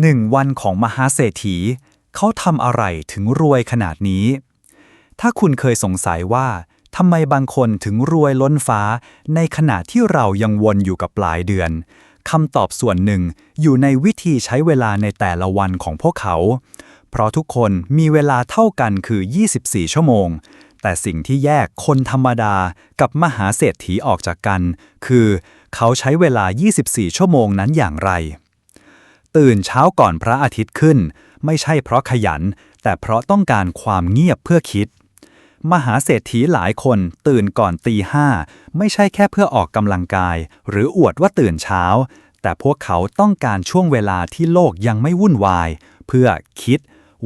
หนึ่งวันของมหาเศรษฐี เขาทำอะไรถึงรวยขนาดนี้ ถ้าคุณเคยสงสัยว่าทำไมบางคนถึงรวยล้นฟ้า ในขณะที่เรายังวนอยู่กับปลายเดือนคำตอบส่วนหนึ่งอยู่ในวิธีใช้เวลาในแต่ละวันของพวกเขา เพราะทุกคนมีเวลาเท่ากันคือ 24 ชั่วโมง แต่สิ่งที่แยกคนธรรมดากับมหาเศรษฐีออกจากกัน คือ เขาใช้เวลา 24 ชั่วโมงนั้นอย่างไร ตื่นเช้าก่อนพระอาทิตย์ขึ้น ไม่ใช่เพราะขยัน แต่เพราะต้องการความเงียบเพื่อคิด มหาเศรษฐีหลายคนตื่นก่อนตีห้าไม่ใช่แค่เพื่อออกกำลังกาย หรืออวดว่าตื่นเช้า แต่พวกเขาต้องการช่วงเวลาที่โลกยังไม่วุ่นวาย เพื่อคิด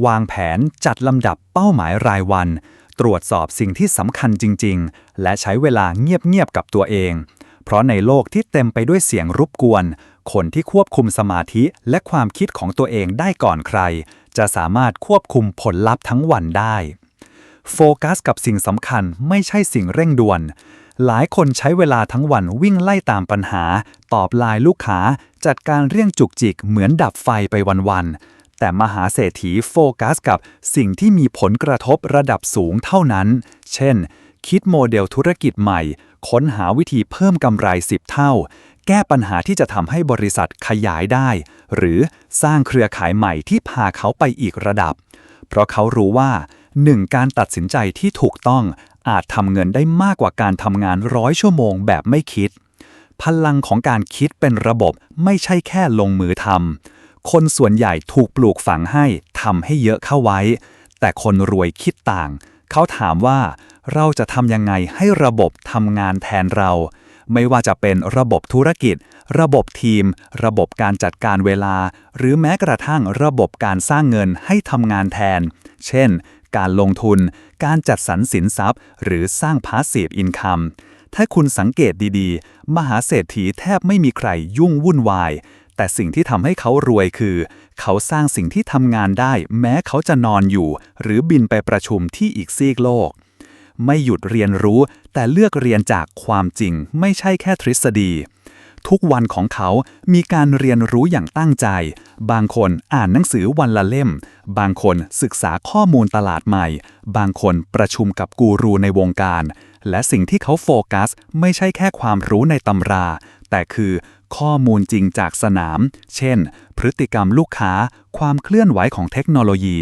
วางแผนจัดลำดับเป้าหมายรายวัน ตรวจสอบสิ่งที่สำคัญจริง ๆ และใช้เวลาเงียบๆกับตัวเอง เพราะในโลกที่เต็มไปด้วยเสียงรบกวน คนที่ควบคุมสมาธิและความคิดของตัวเองได้ก่อนใคร จะสามารถควบคุมผลลัพธ์ทั้งวันได้ โฟกัสกับสิ่งสำคัญไม่ใช่สิ่งเร่งด่วน หลายคนใช้เวลาทั้งวันวิ่งไล่ตามปัญหา ตอบไลน์ลูกค้า จัดการเรื่องจุกจิกเหมือนดับไฟไปวันๆ แต่มหาเศรษฐีโฟกัสกับสิ่งที่มีผลกระทบระดับสูงเท่านั้น เช่นคิดโมเดลธุรกิจใหม่ ค้นหาวิธีเพิ่มกำไร 10 เท่า แก้ปัญหาที่จะทำให้บริษัทขยายได้ หรือสร้างเครือข่ายใหม่ที่พาเขาไปอีกระดับ เพราะเขารู้ว่า 1. การตัดสินใจที่ถูกต้องอาจทำเงินได้มากกว่าการทำงานร้อยชั่วโมงแบบไม่คิด พลังของการคิดเป็นระบบไม่ใช่แค่ลงมือทำคนส่วนใหญ่ถูกปลูกฝังให้ทำให้เยอะเข้าไว้ แต่คนรวยคิดต่าง เขาถามว่า เราจะทำยังไงให้ระบบทำงานแทนเรา ไม่ว่าจะเป็นระบบธุรกิจ ระบบทีม ระบบการจัดการเวลา หรือแม้กระทั่งระบบการสร้างเงินให้ทำงานแทน เช่น การลงทุน การจัดสรรสินทรัพย์ หรือสร้างพาสซีฟอินคัมถ้าคุณสังเกตดีๆ มหาเศรษฐีแทบไม่มีใครยุ่งวุ่นวาย แต่สิ่งที่ทำให้เขารวยคือ เขาสร้างสิ่งที่ทำงานได้ แม้เขาจะนอนอยู่ หรือบินไปประชุมที่อีกซีกโลก ไม่หยุดเรียนรู้ แต่เลือกเรียนจากความจริง ไม่ใช่แค่ทฤษฎี ทุกวันของเขา มีการเรียนรู้อย่างตั้งใจ บางคนอ่านหนังสือวันละเล่ม บางคนศึกษาข้อมูลตลาดใหม่ บางคนประชุมกับกูรูในวงการ และสิ่งที่เขาโฟกัส ไม่ใช่แค่ความรู้ในตำรา แต่คือข้อมูลจริงจากสนาม เช่น พฤติกรรมลูกค้า ความเคลื่อนไหวของเทคโนโลยี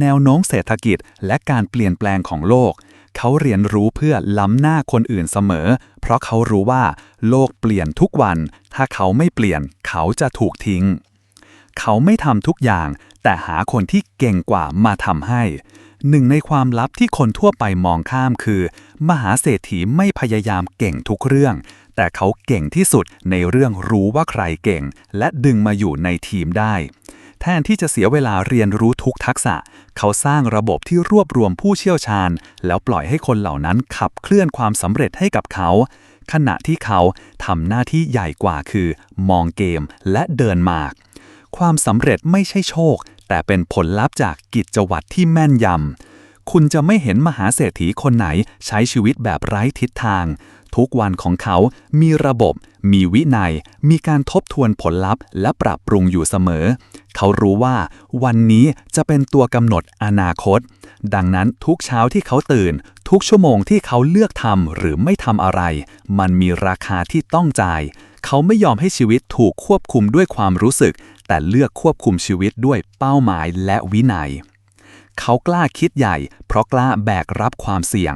แนวโน้มเศรษฐกิจ และการเปลี่ยนแปลงของโลก เขาเรียนรู้เพื่อล้ำหน้าคนอื่นเสมอ เพราะเขารู้ว่า โลกเปลี่ยนทุกวัน ถ้าเขาไม่เปลี่ยน เขาจะถูกทิ้ง เขาไม่ทำทุกอย่าง แต่หาคนที่เก่งกว่ามาทำให้ หนึ่งในความลับที่คนทั่วไปมองข้ามคือ มหาเศรษฐีไม่พยายามเก่งทุกเรื่อง แต่เขาเก่งที่สุดในเรื่องรู้ว่าใครเก่ง และดึงมาอยู่ในทีมได้ แทนที่จะเสียเวลาเรียนรู้ทุกทักษะ เขาสร้างระบบที่รวบรวมผู้เชี่ยวชาญ แล้วปล่อยให้คนเหล่านั้นขับเคลื่อนความสำเร็จให้กับเขา ขณะที่เขาทำหน้าที่ใหญ่กว่าคือ มองเกมและเดินหมาก ความสำเร็จไม่ใช่โชค แต่เป็นผลลัพธ์จากกิจวัตรที่แม่นยำคุณจะไม่เห็นมหาเศรษฐีคนไหนใช้ชีวิตแบบไร้ทิศทาง ทุกวันของเขา มีระบบ มีวินัย มีการทบทวนผลลัพธ์ และปรับปรุงอยู่เสมอ เขารู้ว่า วันนี้จะเป็นตัวกำหนดอนาคต ดังนั้นทุกเช้าที่เขาตื่น ทุกชั่วโมงที่เขาเลือกทำหรือไม่ทำอะไร มันมีราคาที่ต้องจ่าย เขาไม่ยอมให้ชีวิตถูกควบคุมด้วยความรู้สึก แต่เลือกควบคุมชีวิตด้วยเป้าหมายและวินัย เขากล้าคิดใหญ่ เพราะกล้าแบกรับความเสี่ยง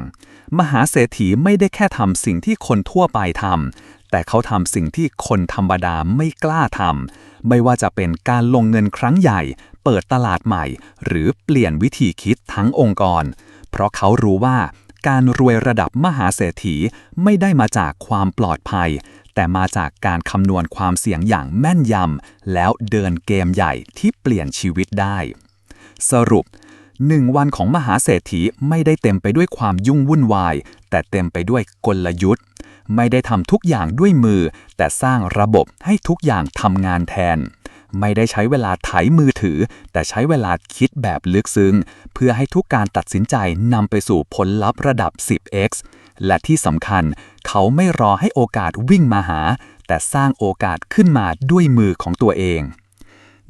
มหาเศรษฐีไม่ได้แค่ทำสิ่งที่คนทั่วไปทำแต่เขาทำสิ่งที่คนธรรมดาไม่กล้าทำไม่ว่าจะเป็นการลงเงินครั้งใหญ่ เปิดตลาดใหม่ หรือเปลี่ยนวิธีคิดทั้งองค์กร เพราะเขารู้ว่าการรวยระดับมหาเศรษฐีไม่ได้มาจากความปลอดภัย แต่มาจากการคำนวณความเสี่ยงอย่างแม่นยำแล้วเดินเกมใหญ่ที่เปลี่ยนชีวิตได้ สรุป หนึ่งวันของมหาเศรษฐีไม่ได้เต็มไปด้วยความยุ่งวุ่นวาย แต่เต็มไปด้วยกลยุทธ์ ไม่ได้ทำทุกอย่างด้วยมือ แต่สร้างระบบให้ทุกอย่างทำงานแทน ไม่ได้ใช้เวลาไถมือถือ แต่ใช้เวลาคิดแบบลึกซึ้ง เพื่อให้ทุกการตัดสินใจนำไปสู่ผลลัพธ์ระดับ 10x และที่สำคัญ เขาไม่รอให้โอกาสวิ่งมาหา แต่สร้างโอกาสขึ้นมาด้วยมือของตัวเอง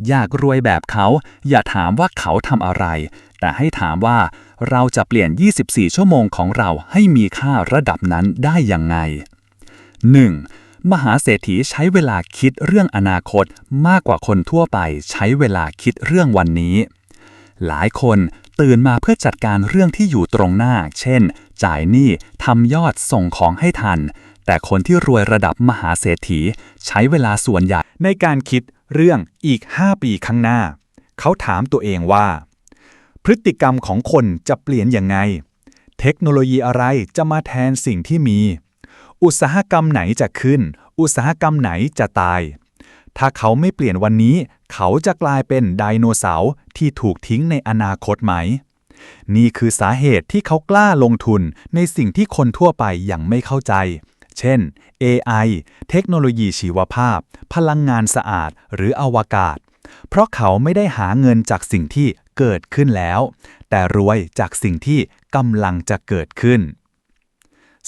อยากรวยแบบเขา อย่าถามว่าเขาทำอะไร แต่ให้ถามว่าเราจะเปลี่ยน 24 ชั่วโมงของเราให้มีค่าระดับนั้นได้ยังไง 1. มหาเศรษฐีใช้เวลาคิดเรื่องอนาคตมากกว่าคนทั่วไปใช้เวลาคิดเรื่องวันนี้ หลายคนตื่นมาเพื่อจัดการเรื่องที่อยู่ตรงหน้า เช่น จ่ายหนี้ทำยอดส่งของให้ทัน แต่คนที่รวยระดับมหาเศรษฐีใช้เวลาส่วนใหญ่ในการคิดเรื่องอีก 5 ปีข้างหน้า เขาถามตัวเองว่า พฤติกรรมของคนจะเปลี่ยนยังไง เทคโนโลยีอะไรจะมาแทนสิ่งที่มี อุตสาหกรรมไหนจะขึ้น อุตสาหกรรมไหนจะตาย ถ้าเขาไม่เปลี่ยนวันนี้ เขาจะกลายเป็นไดโนเสาร์ที่ถูกทิ้งในอนาคตไหมนี่คือสาเหตุที่เขากล้าลงทุนในสิ่งที่คนทั่วไปยังไม่เข้าใจ เช่น AI เทคโนโลยีชีวภาพ พลังงานสะอาด หรืออวกาศ เพราะเขาไม่ได้หาเงินจากสิ่งที่เกิดขึ้นแล้ว แต่รวยจากสิ่งที่กำลังจะเกิดขึ้น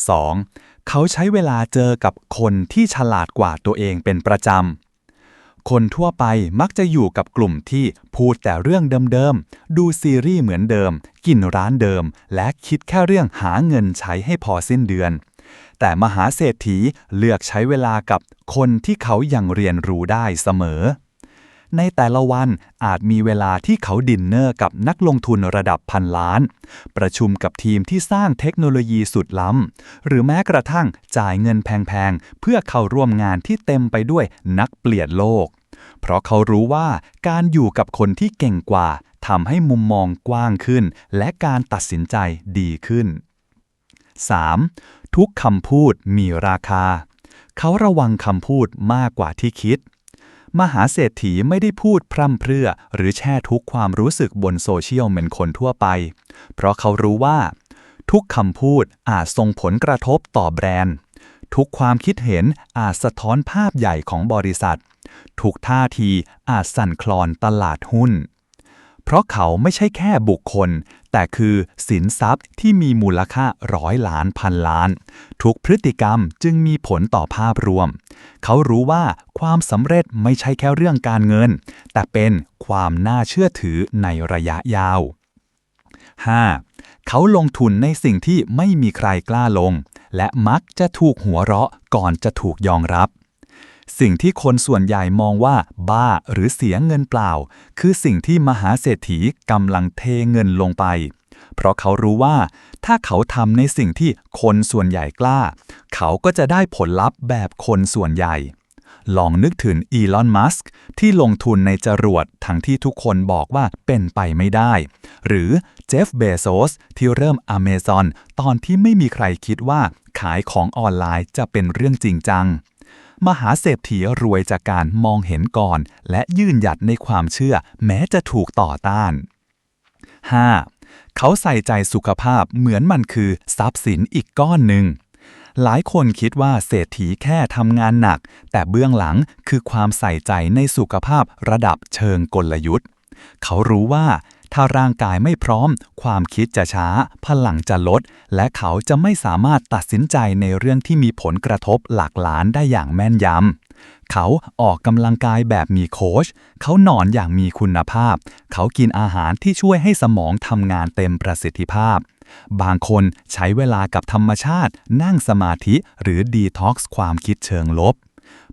2. เขาใช้เวลาเจอกับคนที่ฉลาดกว่าตัวเองเป็นประจำคนทั่วไปมักจะอยู่กับกลุ่มที่พูดแต่เรื่องเดิมๆ ดูซีรีส์เหมือนเดิม กินร้านเดิม และคิดแค่เรื่องหาเงินใช้ให้พอสิ้นเดือน แต่มหาเศรษฐีเลือกใช้เวลากับคนที่เขายังเรียนรู้ได้เสมอ ในแต่ละวันอาจมีเวลาที่เขาดินเนอร์กับนักลงทุนระดับพันล้าน ประชุมกับทีมที่สร้างเทคโนโลยีสุดล้ำ หรือแม้กระทั่งจ่ายเงินแพงๆ เพื่อเข้าร่วมงานที่เต็มไปด้วยนักเปลี่ยนโลก เพราะเขารู้ว่าการอยู่กับคนที่เก่งกว่าทำให้มุมมองกว้างขึ้น และการตัดสินใจดีขึ้น 3. ทุกคำพูดมีราคา เขาระวังคำพูดมากกว่าที่คิด มหาเศรษฐีไม่ได้พูดพร่ำเพรื่อ หรือแช่ทุกความรู้สึกบนโซเชียลเหมือนคนทั่วไป เพราะเขารู้ว่า ทุกคำพูดอาจส่งผลกระทบต่อแบรนด์ ทุกความคิดเห็นอาจสะท้อนภาพใหญ่ของบริษัท ทุกท่าทีอาจสั่นคลอนตลาดหุ้น เพราะเขาไม่ใช่แค่บุคคล แต่คือสินทรัพย์ที่มีมูลค่าร้อยล้านพันล้าน ทุกพฤติกรรมจึงมีผลต่อภาพรวม เขารู้ว่าความสำเร็จไม่ใช่แค่เรื่องการเงิน แต่เป็นความน่าเชื่อถือในระยะยาว 5. เขาลงทุนในสิ่งที่ไม่มีใครกล้าลง และมักจะถูกหัวเราะก่อนจะถูกยอมรับ สิ่งที่คนส่วนใหญ่มองว่าบ้าหรือเสียเงินเปล่า คือสิ่งที่มหาเศรษฐีกำลังเทเงินลงไป เพราะเขารู้ว่า ถ้าเขาทำในสิ่งที่คนส่วนใหญ่กล้า เขาก็จะได้ผลลัพธ์แบบคนส่วนใหญ่ ลองนึกถึงอีลอน มัสก์ที่ลงทุนในจรวดทั้งที่ทุกคนบอกว่าเป็นไปไม่ได้ หรือเจฟเบโซสที่เริ่ม Amazon ตอนที่ไม่มีใครคิดว่าขายของออนไลน์จะเป็นเรื่องจริงจัง มหาเศรษฐีรวยจากการมองเห็นก่อน และยืนหยัดในความเชื่อ แม้จะถูกต่อต้าน 5. เขาใส่ใจสุขภาพเหมือนมันคือทรัพย์สินอีกก้อนหนึ่งหลายคนคิดว่าเศรษฐีแค่ทำงานหนัก แต่เบื้องหลังคือความใส่ใจในสุขภาพระดับเชิงกลยุทธ์ เขารู้ว่า ถ้าร่างกายไม่พร้อม ความคิดจะช้า พลังจะลด และเขาจะไม่สามารถตัดสินใจในเรื่องที่มีผลกระทบหลักล้านได้อย่างแม่นยำเขาออกกำลังกายแบบมีโค้ช เขานอนอย่างมีคุณภาพ เขากินอาหารที่ช่วยให้สมองทำงานเต็มประสิทธิภาพ บางคนใช้เวลากับธรรมชาติ นั่งสมาธิหรือดีท็อกซ์ความคิดเชิงลบ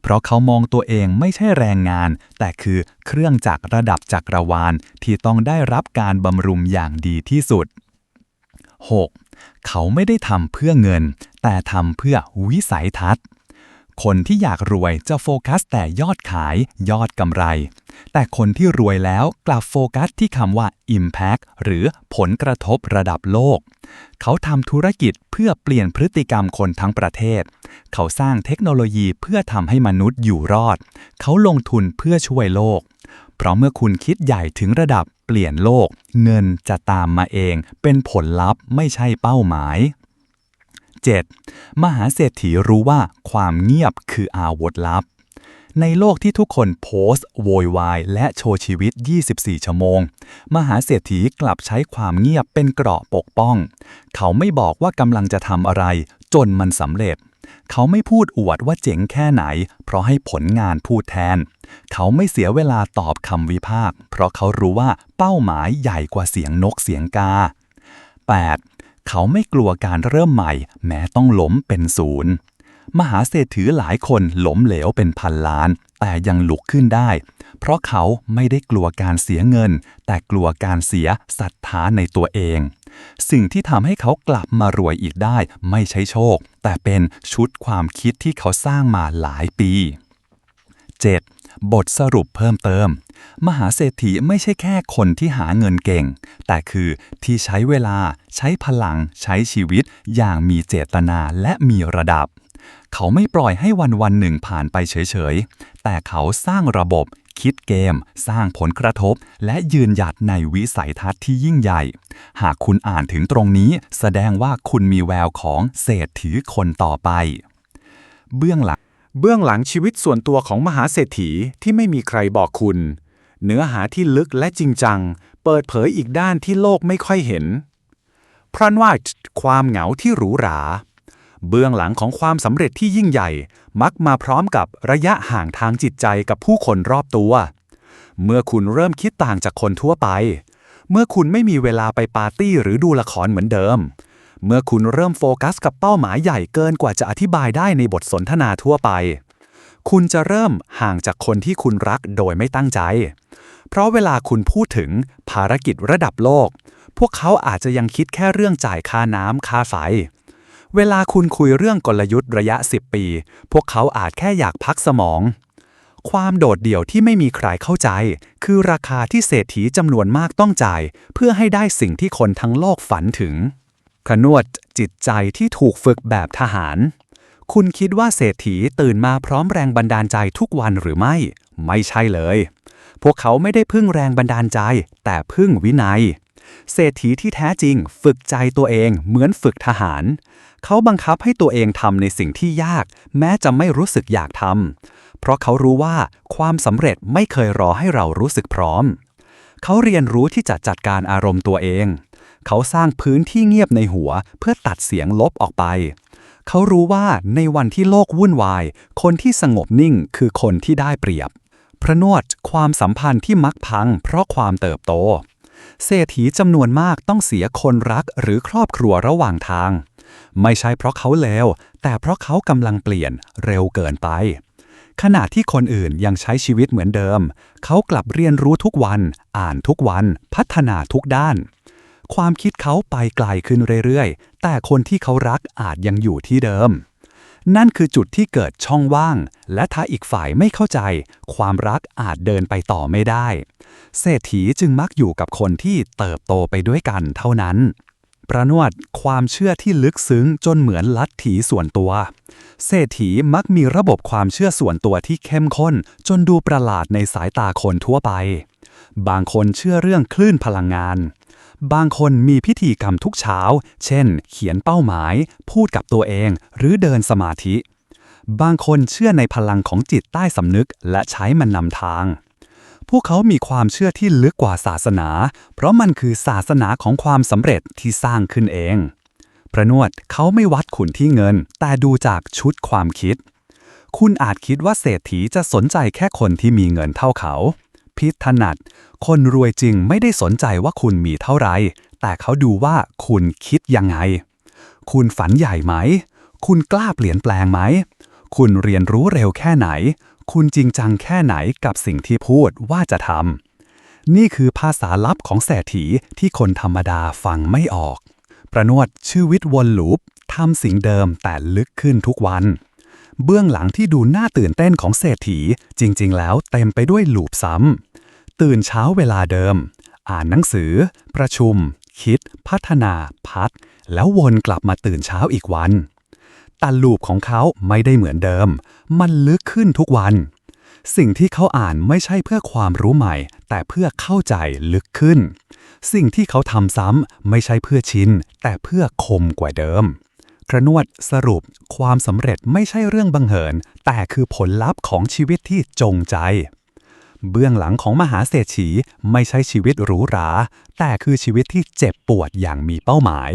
เพราะเขามองตัวเองไม่ใช่แรงงาน แต่คือเครื่องจักรระดับจักรวาลที่ต้องได้รับการบำรุงอย่างดีที่สุด 6. เขาไม่ได้ทำเพื่อเงิน แต่ทำเพื่อวิสัยทัศน์ คนที่อยากรวยจะโฟกัสแต่ยอดขาย ยอดกำไร แต่คนที่รวยแล้วกลับโฟกัสที่คำว่า Impact หรือผลกระทบระดับโลก เขาทำธุรกิจเพื่อเปลี่ยนพฤติกรรมคนทั้งประเทศ เขาสร้างเทคโนโลยีเพื่อทำให้มนุษย์อยู่รอด เขาลงทุนเพื่อช่วยโลก เพราะเมื่อคุณคิดใหญ่ถึงระดับเปลี่ยนโลก เงินจะตามมาเอง เป็นผลลัพธ์ไม่ใช่เป้าหมาย 7. มหาเศรษฐีรู้ว่าความเงียบคืออาวุธลับ ในโลกที่ทุกคนโพสต์ โวยวาย และโชว์ชีวิต 24 ชั่วโมง มหาเศรษฐีกลับใช้ความเงียบเป็นเกราะปกป้อง เขาไม่บอกว่ากำลังจะทำอะไร จนมันสำเร็จ เขาไม่พูดอวดว่าเจ๋งแค่ไหน เพราะให้ผลงานพูดแทน เขาไม่เสียเวลาตอบคำวิพากษ์เพราะเขารู้ว่าเป้าหมายใหญ่กว่าเสียงนกเสียงกา 8. เขาไม่กลัวการเริ่มใหม่ แม้ต้องล้มเป็นศูนย์ มหาเศรษฐีหลายคนล้มเหลวเป็นพันล้าน แต่ยังลุกขึ้นได้ เพราะเขาไม่ได้กลัวการเสียเงิน แต่กลัวการเสียศรัทธาในตัวเอง สิ่งที่ทำให้เขากลับมารวยอีกได้ ไม่ใช่โชค แต่เป็นชุดความคิดที่เขาสร้างมาหลายปี 7. บทสรุปเพิ่มเติม มหาเศรษฐีไม่ใช่แค่คนที่หาเงินเก่ง แต่คือที่ใช้เวลา ใช้พลัง ใช้ชีวิต อย่างมีเจตนาและมีระดับ เขาไม่ปล่อยให้วันวันหนึ่งผ่านไปเฉยๆ แต่เขาสร้างระบบ คิดเกม สร้างผลกระทบ และยืนหยัดในวิสัยทัศน์ที่ยิ่งใหญ่ หากคุณอ่านถึงตรงนี้แสดงว่าคุณมีแววของเศรษฐีคนต่อไป เบื้องหลัง เบื้องหลังชีวิตส่วนตัวของมหาเศรษฐีที่ไม่มีใครบอกคุณ เนื้อหาที่ลึกและจริงจัง เปิดเผยอีกด้านที่โลกไม่ค่อยเห็น พรันว่าความเหงาที่หรูหรา เบื้องหลังของความสำเร็จที่ยิ่งใหญ่ มักมาพร้อมกับระยะห่างทางจิตใจกับผู้คนรอบตัว เมื่อคุณเริ่มคิดต่างจากคนทั่วไป เมื่อคุณไม่มีเวลาไปปาร์ตี้หรือดูละครเหมือนเดิม เมื่อคุณเริ่มโฟกัสกับเป้าหมายใหญ่เกินกว่าจะอธิบายได้ในบทสนทนาทั่วไป คุณจะเริ่มห่างจากคนที่คุณรักโดยไม่ตั้งใจ เพราะเวลาคุณพูดถึงภารกิจระดับโลก พวกเขาอาจจะยังคิดแค่เรื่องจ่ายค่าน้ำค่าไฟเวลาคุณคุยเรื่องกลยุทธ์ระยะ 10 ปี พวกเขาอาจแค่อยากพักสมอง ความโดดเดี่ยวที่ไม่มีใครเข้าใจ คือราคาที่เศรษฐีจำนวนมากต้องจ่าย เพื่อให้ได้สิ่งที่คนทั้งโลกฝันถึง ขนวดจิตใจที่ถูกฝึกแบบทหาร คุณคิดว่าเศรษฐีตื่นมาพร้อมแรงบันดาลใจทุกวันหรือไม่ ไม่ใช่เลย พวกเขาไม่ได้พึ่งแรงบันดาลใจ แต่พึ่งวินัย เศรษฐีที่แท้จริงฝึกใจตัวเองเหมือนฝึกทหาร เขาบังคับให้ตัวเองทำในสิ่งที่ยาก แม้จะไม่รู้สึกอยากทำเพราะเขารู้ว่าความสำเร็จไม่เคยรอให้เรารู้สึกพร้อม เขาเรียนรู้ที่จะจัดการอารมณ์ตัวเอง เขาสร้างพื้นที่เงียบในหัวเพื่อตัดเสียงลบออกไป เขารู้ว่าในวันที่โลกวุ่นวาย คนที่สงบนิ่งคือคนที่ได้เปรียบ พระนวดความสัมพันธ์ที่มักพัง เพราะความเติบโต เศรษฐีจำนวนมากต้องเสียคนรักหรือครอบครัวระหว่างทาง ไม่ใช่เพราะเขาเลวแต่เพราะเขากำลังเปลี่ยนเร็วเกินไปขณะที่คนอื่นยังใช้ชีวิตเหมือนเดิม เขากลับเรียนรู้ทุกวัน อ่านทุกวัน พัฒนาทุกด้าน ความคิดเขาไปไกลขึ้นเรื่อยๆ แต่คนที่เขารักอาจยังอยู่ที่เดิม นั่นคือจุดที่เกิดช่องว่าง และถ้าอีกฝ่ายไม่เข้าใจ ความรักอาจเดินไปต่อไม่ได้ เศรษฐีจึงมักอยู่กับคนที่เติบโตไปด้วยกันเท่านั้น ประนวดความเชื่อที่ลึกซึ้งจนเหมือนลัทธิส่วนตัว เศรษฐีมักมีระบบความเชื่อส่วนตัวที่เข้มข้น จนดูประหลาดในสายตาคนทั่วไป บางคนเชื่อเรื่องคลื่นพลังงาน บางคนมีพิธีกรรมทุกเช้า เช่น เขียนเป้าหมาย พูดกับตัวเอง หรือเดินสมาธิ บางคนเชื่อในพลังของจิตใต้สำนึก และใช้มันนำทาง พวกเขามีความเชื่อที่ลึกกว่าศาสนา เพราะมันคือศาสนาของความสำเร็จที่สร้างขึ้นเองประนวดเขาไม่วัดขุนที่เงิน แต่ดูจากชุดความคิด คุณอาจคิดว่าเศรษฐีจะสนใจแค่คนที่มีเงินเท่าเขา พิษถนัด คนรวยจริงไม่ได้สนใจว่าคุณมีเท่าไหรแต่เขาดูว่าคุณคิดยังไง คุณฝันใหญ่ไหม คุณกล้าเปลี่ยนแปลงไหม คุณเรียนรู้เร็วแค่ไหน คุณจริงจังแค่ไหนกับสิ่งที่พูดว่าจะทำ นี่คือภาษาลับของเศรษฐีที่คนธรรมดาฟังไม่ออก ประนวดชีวิตวนลูปทำสิ่งเดิมแต่ลึกขึ้นทุกวัน เบื้องหลังที่ดูน่าตื่นเต้นของเศรษฐี จริง ๆ แล้วเต็มไปด้วยลูปซ้ำ ตื่นเช้าเวลาเดิม อ่านหนังสือ ประชุม คิด พัฒนา พัก แล้ววนกลับมาตื่นเช้าอีกวัน แต่ลูปของเขาไม่ได้เหมือนเดิม มันลึกขึ้นทุกวัน สิ่งที่เขาอ่านไม่ใช่เพื่อความรู้ใหม่ แต่เพื่อเข้าใจลึกขึ้น สิ่งที่เขาทำซ้ำไม่ใช่เพื่อชินแต่เพื่อคมกว่าเดิม กระนวดสรุปความสำเร็จไม่ใช่เรื่องบังเหิน แต่คือผลลัพธ์ของชีวิตที่จงใจ เบื้องหลังของมหาเศรษฐีไม่ใช่ชีวิตหรูหรา แต่คือชีวิตที่เจ็บปวดอย่างมีเป้าหมาย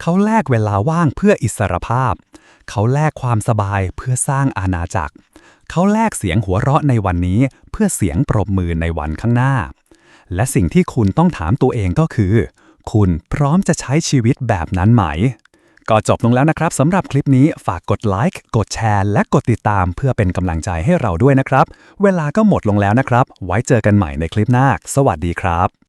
เขาแลกเวลาว่างเพื่ออิสรภาพ เขาแลกความสบายเพื่อสร้างอาณาจักร เขาแลกเสียงหัวเราะในวันนี้เพื่อเสียงปรบมือในวันข้างหน้า และสิ่งที่คุณต้องถามตัวเองก็คือ คุณพร้อมจะใช้ชีวิตแบบนั้นไหม ก็จบลงแล้วนะครับสำหรับคลิปนี้ฝากกดไลค์กดแชร์และกดติดตามเพื่อเป็นกำลังใจให้เราด้วยนะครับ เวลาก็หมดลงแล้วนะครับ ไว้เจอกันใหม่ในคลิปหน้า สวัสดีครับ